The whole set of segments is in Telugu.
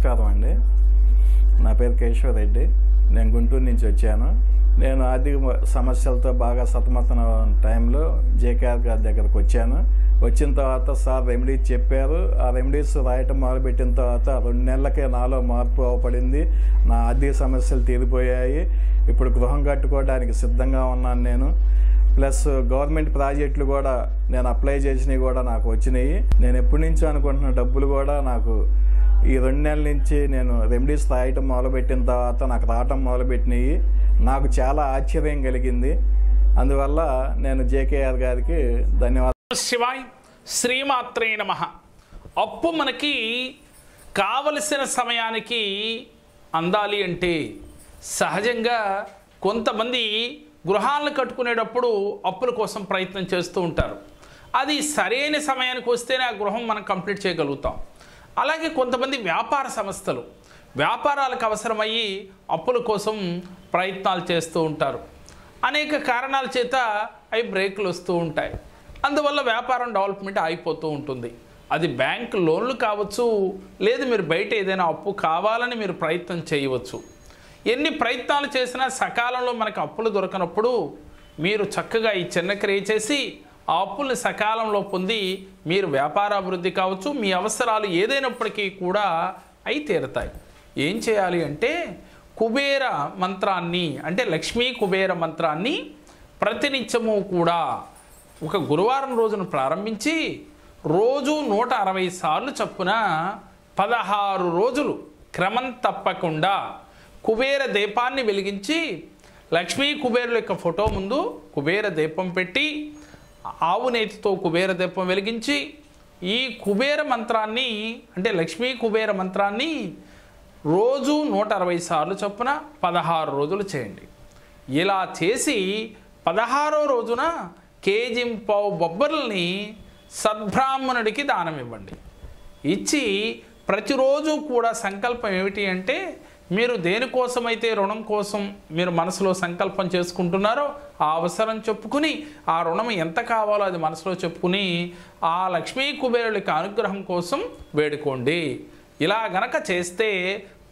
నమస్కారం అండి. నా పేరు కేశవ రెడ్డి. నేను గుంటూరు నుంచి వచ్చాను. నేను ఆర్థిక సమస్యలతో బాగా సతమతన టైంలో జేకేఆర్ గారి దగ్గరకు వచ్చాను. వచ్చిన తర్వాత సార్ రెమెడీస్ చెప్పారు. ఆ రెమెడీస్ రాయటం మొదలుపెట్టిన తర్వాత రెండు నెలలకే నాలో మార్పు అవపడింది. నా ఆర్థిక సమస్యలు తీరిపోయాయి. ఇప్పుడు గృహం కట్టుకోవడానికి సిద్ధంగా ఉన్నాను నేను. ప్లస్ గవర్నమెంట్ ప్రాజెక్టులు కూడా నేను అప్లై చేసినవి కూడా నాకు వచ్చినాయి. నేను ఎప్పటి నుంచో అనుకుంటున్న డబ్బులు కూడా నాకు ఈ రెండు నెలల నుంచి నేను రెమెడీస్ రాయటం మొదలుపెట్టిన తర్వాత నాకు రావటం మొదలుపెట్టినాయి. నాకు చాలా ఆశ్చర్యం కలిగింది. అందువల్ల నేను జేకేఆర్ గారికి ధన్యవాదాలు శివాయ్ శ్రీమాత్రే నమ. అప్పు మనకి కావలసిన సమయానికి అందాలి అంటే సహజంగా కొంతమంది గృహాలను కట్టుకునేటప్పుడు అప్పుల కోసం ప్రయత్నం చేస్తూ ఉంటారు. అది సరైన సమయానికి వస్తేనే ఆ గృహం మనం కంప్లీట్ చేయగలుగుతాం. అలాగే కొంతమంది వ్యాపార సంస్థలు వ్యాపారాలకు అవసరమయ్యి అప్పుల కోసం ప్రయత్నాలు చేస్తూ ఉంటారు. అనేక కారణాల చేత అవి బ్రేకులు వస్తూ ఉంటాయి. అందువల్ల వ్యాపారం డెవలప్మెంట్ ఆగిపోతూ ఉంటుంది. అది బ్యాంక్ లోన్లు కావచ్చు లేదు మీరు బయట ఏదైనా అప్పు కావాలని మీరు ప్రయత్నం చేయవచ్చు. ఎన్ని ప్రయత్నాలు చేసినా సకాలంలో మనకు అప్పులు దొరకనప్పుడు మీరు చక్కగా ఈ చిన్న క్రియ చేసి ఆ అప్పుల్ని సకాలంలో పొంది మీరు వ్యాపార అభివృద్ధి కావచ్చు మీ అవసరాలు ఏదైనప్పటికీ కూడా అయి తీరతాయి. ఏం చేయాలి అంటే కుబేర మంత్రాన్ని అంటే లక్ష్మీ కుబేర మంత్రాన్ని ప్రతినిత్యము కూడా ఒక గురువారం రోజును ప్రారంభించి రోజు నూట అరవై సార్లు చొప్పున పదహారు రోజులు క్రమం తప్పకుండా కుబేర దీపాన్ని వెలిగించి లక్ష్మీ కుబేరుల యొక్క ఫోటో ముందు కుబేర దీపం పెట్టి ఆవు నేతితో కుబేర దీపం వెలిగించి ఈ కుబేర మంత్రాన్ని అంటే లక్ష్మీ కుబేర మంత్రాన్ని రోజు నూట అరవై సార్లు చొప్పున పదహారు రోజులు చేయండి. ఇలా చేసి పదహారో రోజున కేజింపావు బొబ్బర్లని సద్బ్రాహ్మణుడికి దానం ఇవ్వండి. ఇచ్చి ప్రతిరోజు కూడా సంకల్పం ఏమిటి అంటే మీరు దేనికోసమైతే రుణం కోసం మీరు మనసులో సంకల్పం చేసుకుంటున్నారో ఆ అవసరం చెప్పుకుని ఆ రుణం ఎంత కావాలో అది మనసులో చెప్పుకుని ఆ లక్ష్మీ కుబేరులకి అనుగ్రహం కోసం వేడుకోండి. ఇలా గనక చేస్తే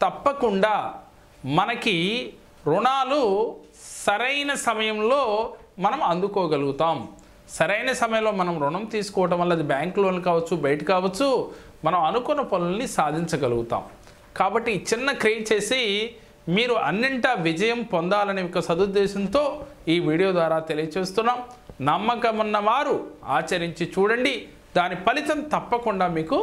తప్పకుండా మనకి రుణాలు సరైన సమయంలో మనం అందుకోగలుగుతాం. సరైన సమయంలో మనం రుణం తీసుకోవటం వల్ల అది బ్యాంక్ లోన్ కావచ్చు బయట కావచ్చు మనం అనుకున్న పనుల్ని సాధించగలుగుతాం. కాబట్టి ఈ చిన్న క్రియేట్ చేసి మీరు అన్నింటా విజయం పొందాలనే ఒక సదుద్దేశంతో ఈ వీడియో ద్వారా తెలియచేస్తున్నాం. నమ్మకం ఉన్నవారు ఆచరించి చూడండి. దాని ఫలితం తప్పకుండా మీకు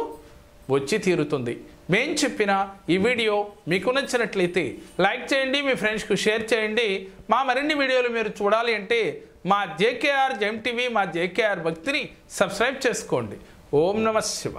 వచ్చి తీరుతుంది. మేం చెప్పిన ఈ వీడియో మీకు నచ్చినట్లయితే లైక్ చేయండి మీ ఫ్రెండ్స్కు షేర్ చేయండి. మా మరిన్ని వీడియోలు మీరు చూడాలి అంటే మా జేకేఆర్ జెమ్ టీవీ మా జేకేఆర్ భక్తిని సబ్స్క్రైబ్ చేసుకోండి. ఓం నమ శివ